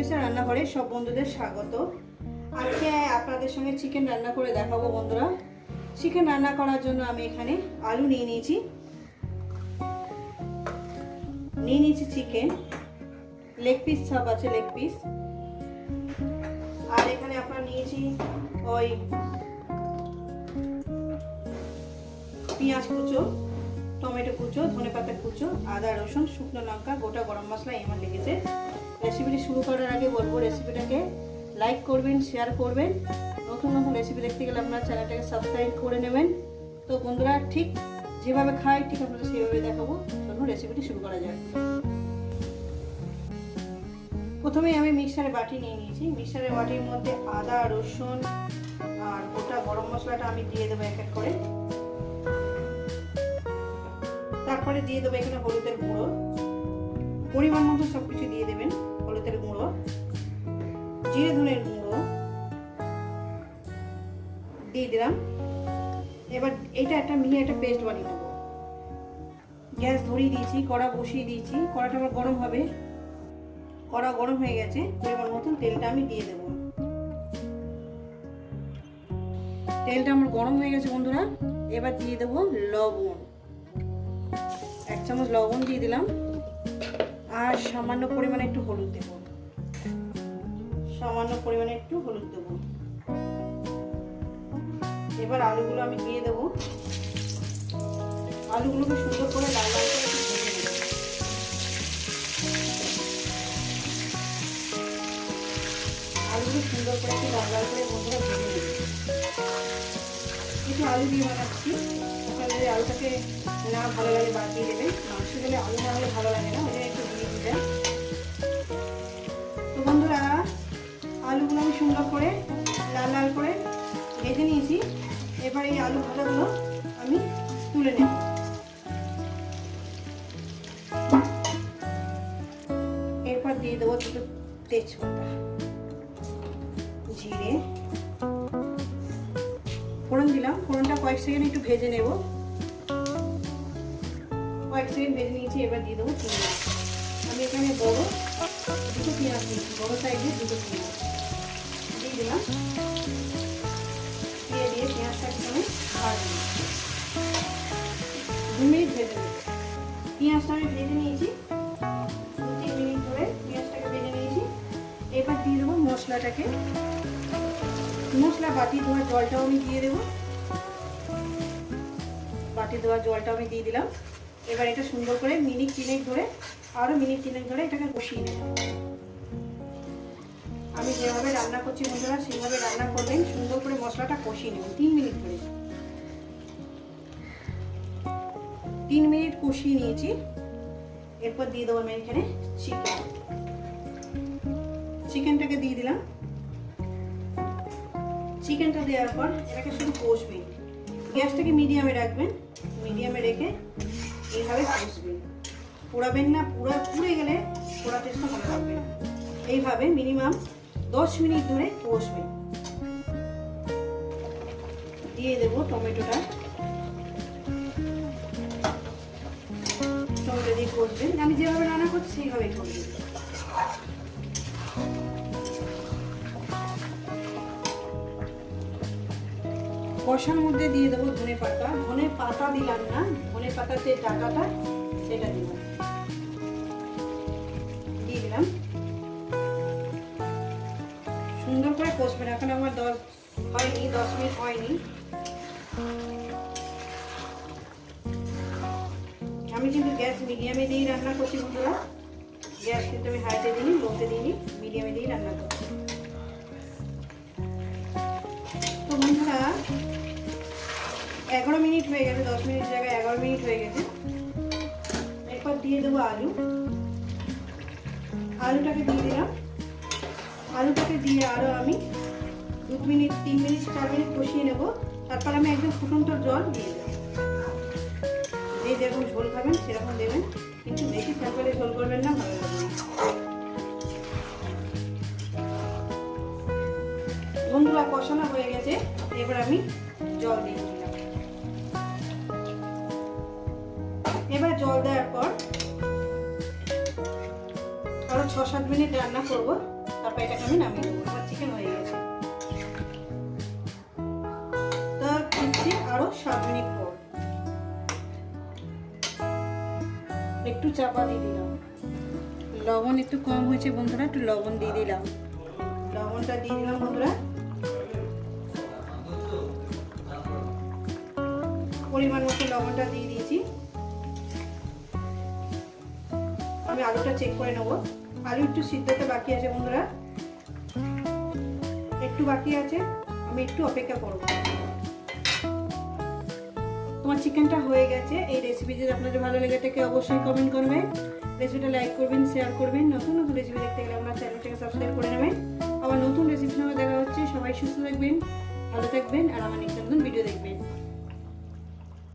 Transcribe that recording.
Special রান্নাঘরে সব বন্ধুদের স্বাগত। আজকে আপনাদের সঙ্গে চিকেন রান্না করে দেখাবো বন্ধুরা। চিকেন রান্না করার জন্য আমি এখানে আলু নিয়ে নিয়েছি। নিয়ে নিয়েছি চিকেন লেগ পিস সব আছে লেগ পিস আর এখানে আপনার নিয়েছি ওই পেঁয়াজ কুচো, টমেটো কুচো ধনে পাতা কুচো, আদা রসুন, শুকনো লঙ্কা, গোটা গরম মশলা এমন লেগেছে। রেসিপিটি শুরু করার আগে বলব রেসিপিটাকে লাইক করবেন শেয়ার করবেন। নতুন নতুন রেসিপি দেখতে গেলে আপনার চ্যানেলটাকে সাবস্ক্রাইব করে নেবেন। তো বন্ধুরা, ঠিক যেভাবে খাই, ঠিক আপনাদের সেইভাবে দেখাবো। চলুন রেসিপিটি শুরু করা যাক। প্রথমে আমি মিক্সারে বাটি নিয়ে নিয়েছি। মিক্সারের বাটির মধ্যে আদা, রসুন আর গোটা গরম মশলাটা আমি দিয়ে দেবো এক এক করে। তারপরে দিয়ে দেবো এখানে হলুদের গুঁড়ো। পরিমাণ মতো সব কিছু দিয়ে দেবেন, হলুদের গুঁড়ো, জিরে ধনের গুঁড়ো, দিয়ে দিলাম। এবার এটা একটা মিহি একটা পেস্ট বানিয়ে নেব। গ্যাস ধরিয়ে দিয়েছি, কড়া বসিয়ে দিয়েছি, কড়াটা আমার গরম হবে। কড়া গরম হয়ে গেছে, পরিমাণ মতন তেলটা আমি দিয়ে দেবো। তেলটা আমার গরম হয়ে গেছে বন্ধুরা, এবার দিয়ে দেবো লবণ। এক চামচ লবণ দিয়ে দিলাম। আর সামান্য পরিমাণে একটু হলুদ দেব। সামান্য পরিমাণে একটু হলুদ দেব। এবার আলুগুলো আমি দিয়ে দেবো। আলুগুলোকে সুন্দর করে লাল লাল করে আলুগুলো সুন্দর করে একটু লাল লাল করে বন্ধুরা আলু দিয়ে বানাচ্ছি আপনাদের যদি আলুটাকে না ভালো লাগে বাদ দিয়ে দেবে মাংস দিলে আলু না হলে ভালো লাগে না, ওই জন্য দিবেন তো বন্ধুরা, আলুগুলো আমি সুন্দর করে লাল লাল করে ভেজে নিয়েছি। এবার এই আলু ভাজাগুলো আমি তুলে নেব। এরপর দিয়ে দেবো দুটো তেজপাতা, জিরে। ফোড়ন দিলাম, ফোড়নটা কয়েক সেকেন্ড একটু ভেজে নেব। কয়েক সেকেন্ড ভেজে নিয়েছি, এবার দিয়ে দেবো পেঁয়াজ এখানে বড় দুটো পেঁয়াজ দিয়েছি বড় সাইজের দুটো পেঁয়াজ। দিয়ে দিলাম। দিয়ে দিয়ে পেঁয়াজটা একটু আমি ভাজবো দু মিনিট ভেজে নেব পেঁয়াজটা আমি ভেজে নিয়েছি। দু তিন মিনিট ধরে পেঁয়াজটাকে ভেজে নিয়েছি। এবার দিয়ে দেবো মশলাটাকে। মশলা বাটি ধোয়া জলটাও আমি দিয়ে দেবো। বাটি ধোয়া জলটাও আমি দিয়ে দিলাম। এবার এটা সুন্দর করে মিনিট তিনেক ধরে আরও মিনিট তিনেক ধরে এটাকে কষিয়ে নেব। আমি যেভাবে রান্না করছি বন্ধুরা, সেইভাবে রান্না করবেন সুন্দর করে মশলাটা কষিয়ে নেব। তিন মিনিট ধরে। তিন মিনিট কষিয়ে নিয়েছি। এরপর দিয়ে দেবো আমি এখানে চিকেন চিকেনটাকে দিয়ে দিলাম। চিকেনটা দেওয়ার পর এটাকে শুধু কষবেন গ্যাসটাকে মিডিয়ামে রাখবেন। মিডিয়ামে রেখে এইভাবে কষবেন পোড়াবেন না পুরো পুড়ে গেলে পোড়া টেস্টটা ভালো লাগবে এইভাবে মিনিমাম দশ মিনিট ধরে কষবেন। দিয়ে দেবো টমেটোটা। টমেটো দিয়ে কষবেন। আমি যেভাবে রান্না করছি সেইভাবেই করবেন কষার মধ্যে দিয়ে দেবো ধনে পাতা। ধনে পাতা দিলাম না, ধনে পাতার যে ডাটাটা সেটা দিলাম দিয়ে দিলাম। সুন্দর করে কষবেন এখন আমার দশ হয়নি, দশ মিনিট হয়নি। আমি কিন্তু গ্যাস মিডিয়ামে দিয়েই রান্না করছি বন্ধুরা। গ্যাস কিন্তু আমি হাইতে দিইনি লোতে দিইনি, মিডিয়ামে দিয়েই রান্না করছি। তো বন্ধুরা, এগারো মিনিট হয়ে গেছে, দশ মিনিট জায়গায় এগারো মিনিট হয়ে গেছে। দিয়ে দেবো আলু। আলুটাকে দিয়ে দিলাম। আলুটাকে দিয়ে আরও আমি দু মিনিট, তিন মিনিট, চার মিনিট কষিয়ে নেব। তারপর আমি একদম ফুটন্ত জল দিয়ে দেবো। যে যেরকম ঝোল খাবেন, সেরকম দেবেন। কিন্তু বেশি থাকলে ঝোল করবেন না, ভালো লাগবে বন্ধুরা, কষানো হয়ে গেছে। এবার আমি জল দিয়ে দিলাম। এবার জল দেওয়ার পর ছ সাত মিনিট রান্না করব। তারপর এটাকে আমি নামিয়ে দেবো আমার চিকেন হয়ে গেছে। তা দিচ্ছি আরও সাত মিনিট পর। একটু চাপা দিয়ে দিলাম। লবণ একটু কম হয়েছে বন্ধুরা, একটু লবণ দিয়ে দিলাম। লবণটা দিয়ে দিলাম বন্ধুরা। পরিমাণ মতো লবণটা দিয়ে দিয়েছি। আমি আলুটা চেক করে নেব। আলু একটু সিদ্ধতে বাকি আছে বন্ধুরা। একটু বাকি আছে, আমি একটু অপেক্ষা করব। তোমার চিকেনটা হয়ে গেছে, এই রেসিপি যদি আপনাদের ভালো লেগে থাকে অবশ্যই কমেন্ট করবেন রেসিপিটা লাইক করবেন শেয়ার করবেন। নতুন নতুন রেসিপি দেখতে গেলে আপনার চ্যানেলটাকে সাবস্ক্রাইব করে নেবেন। আবার নতুন রেসিপির সঙ্গে দেখা হচ্ছে। সবাই সুস্থ থাকবেন, ভালো থাকবেন, আর আমার নিত্য নতুন ভিডিও দেখবেন।